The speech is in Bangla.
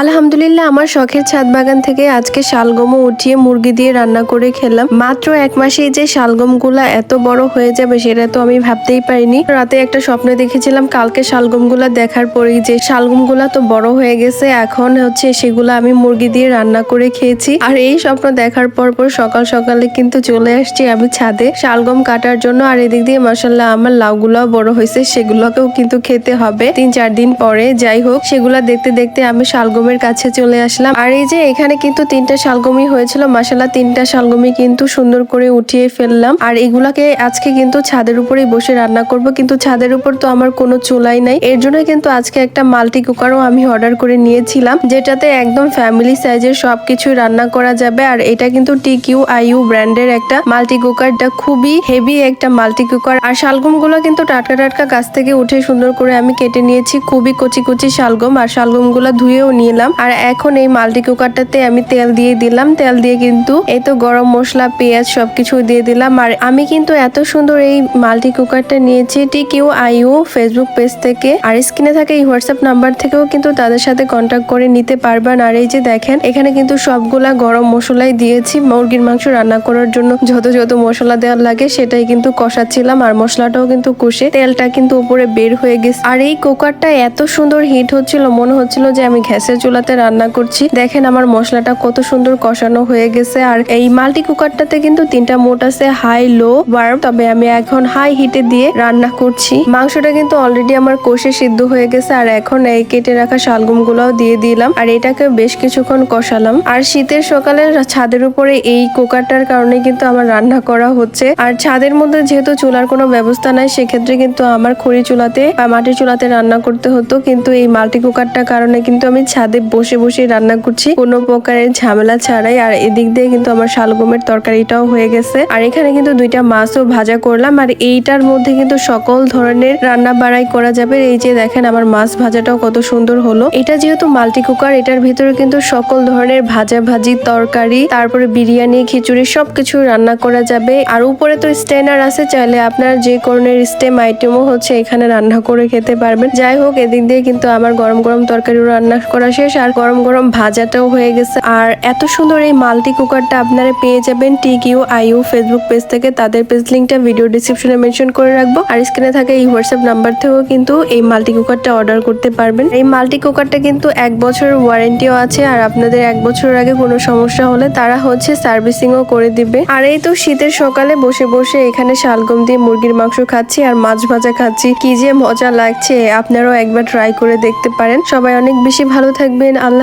আলহামদুলিল্লাহ, আমার শখের ছাদ বাগান থেকে আজকে শালগমও উঠিয়ে মুরগি দিয়ে রান্না করে খেলাম। মাত্র এক মাসেই যে শালগমগুলা এত বড় হয়ে যাবে সেটা তো আমি ভাবতেই পারিনি। রাতে একটা স্বপ্নে দেখেছিলাম, কালকে শালগমগুলা দেখার পরেই যে শালগমগুলা তো বড় হয়ে গেছে, এখন হচ্ছে সেগুলো আমি মুরগি দিয়ে রান্না করে খেয়েছি। আর এই স্বপ্ন দেখার পর পর সকাল সকালে কিন্তু চলে আসছি আমি ছাদে। শালগম কাটার জন্য আর এদিক দিয়ে মাসাল্লাহ আমার লাউগুলাও বড় হয়েছে, সেগুলোকেও কিন্তু খেতে হবে। তিন চার দিন পরে যাই হোক, সেগুলা দেখতে দেখতে আমি শালগমের কাছে চলে আসলাম। আর এই যে এখানে কিন্তু তিনটা শালগমি হয়েছিল মাসাল্লাহ তিনটা শালগমি কিন্তু সুন্দর করে উঠিয়ে ফেললাম। আর এগুলাকে আজকে কিন্তু ছাদের উপরেই বসে রান্না করব, কিন্তু ছাদের উপর তো আমার কোনো চুলাই নাই। এর জন্য কিন্তু আজকে একটা মাল্টি কুকারও আমি অর্ডার করে নিয়েছিলাম, যেটাতে একদম ফ্যামিলি সাইজের সবকিছু রান্না করা যাবে। আর এটা কিন্তু টি কিউ আইউ ব্র্যান্ডের একটা মাল্টি কুকারটা খুবই হেভি একটা মাল্টি কুকার। আর শালগমগুলো কিন্তু টাটকা টাটকা গাছ থেকে উঠে সুন্দর করে আমি কেটে নিয়েছি, খুবই কচি কচি শালগম। আর শালগমগুলো ধুয়েও নিলাম আর এখন এই মাল্টি কুকারটাতে আমি তেল দিয়ে দিলাম। তেল দিয়ে কিন্তু এই তো গরম মশলা, পেঁয়াজ সবকিছু দিয়ে দিলাম। আর আমি কিন্তু এত সুন্দর এই মাল্টি কুকারটা নিয়েছি T Q I U Facebook page থেকে। আর স্ক্রিনে থাকে এই হোয়াটসঅ্যাপ নাম্বার থেকেও কিন্তু তাদের সাথে কন্ট্যাক্ট করে নিতে পারবেন। আর এই যে দেখেন, এখানে কিন্তু সবগুলা গরম মশলাই দিয়েছি মুরগির মাংস রান্না করার জন্য। যত যত মশলা দেওয়ার লাগে সেটাই কিন্তু কষাচ্ছিলাম। আর মশলাটাও কিন্তু কষে তেলটা কিন্তু উপরে বের হয়ে গেছে। আর এই কুকারটা এত সুন্দর হিট হচ্ছিল, মনে হচ্ছিল যে আমি গ্যাসের চুলাতে রান্না করছি। দেখেন আমার মশলাটা কত সুন্দর কষানো হয়ে গেছে। আর এই মাল্টি কুকারটাতে কিন্তু তিনটা মোট আছে, হাই, লো বার্ম তবে আমি এখন হাই হিটে দিয়ে রান্না করছি। মাংসটা কিন্তু অলরেডি আমার কষে সিদ্ধ হয়ে গেছে। আর এখন এই কেটে রাখা শালগুম গুলাও দিয়ে দিলাম। আর এটাকে বেশ কিছুক্ষণ কষালাম। আর শীতের সকালে ছাদের উপরে এই কুকারটার কারণে কিন্তু আমার রান্না করা হচ্ছে। আর ছাদের মধ্যে যেহেতু চুলার কোনো ব্যবস্থা নাই, সেক্ষেত্রে কিন্তু আমার খড়ি চুলাতে বা মাটির চুলাতে রান্না করতে হতো। কিন্তু এই মাল্টি কুকারটার কারণে কিন্তু আমি ছাদে বসে বসে রান্না করছি। কোনো প্রকারের ঝামেলা ছাড়াই। আর এদিক দিয়ে কিন্তু আমার শালগমের তরকারিটাও হয়ে গেছে। আর এখানে কিন্তু দুইটা মাছও ভাজা করলাম। আর এইটার মধ্যে কিন্তু সকল ধরনের রান্না বাড়াই করা যাবে। এই যে দেখেন আমার মাছ ভাজাটাও কত সুন্দর হলো। এটা যেহেতু মাল্টি কুকার, এটার ভিতরে কিন্তু সকল ধরনের ভাজা ভাজি, তরকারি, তারপরে বিরিয়ানি, খিচুড়ি সবকিছু রান্না করা যাবে। আর উপরে তো স্টেনার আছে। চাইলে আপনার যে ধরনের স্টেম আইটেমও হচ্ছে এখানে রান্না করে খেতে পারবেন। যাই হোক, এদিক দিয়ে কিন্তু আমার গরম গরম তরকারিও রান্না করা শেষ আর গরম গরম ভাজাটাও হয়ে গেছে। আর এত সুন্দর এই মাল্টি কুকারটা আপনারা পেয়ে যাবেন T Q I U, Facebook page থেকে। তাদের পেজ লিঙ্কটা ভিডিও ডিসক্রিপশনে মেনশন করে রাখব। আর স্ক্রিনে থাকা এই হোয়াটসঅ্যাপ নাম্বার থেকেও কিন্তু এই মাল্টি কুকারটা অর্ডার করতে পারবেন। এই মাল্টি কুকারটা কিন্তু এক বছরের ওয়ারেন্টিও আছে আর আপনাদের এক বছর আগে কোনো সমস্যা হলে তারা হচ্ছে সার্ভিসিংও করে দিবে। আর এই তো শীতের সকালে বসে বসে এখানে শালগম দিয়ে মুরগির মাংস খাচ্ছি আর মাছ ভাজা খাচ্ছি। কি যে মজা লাগছে, আপনারাও একবার ট্রাই করে দেখতে পারেন। সবাই অনেক বেশি ভালো থাকবেন। আল্লাহ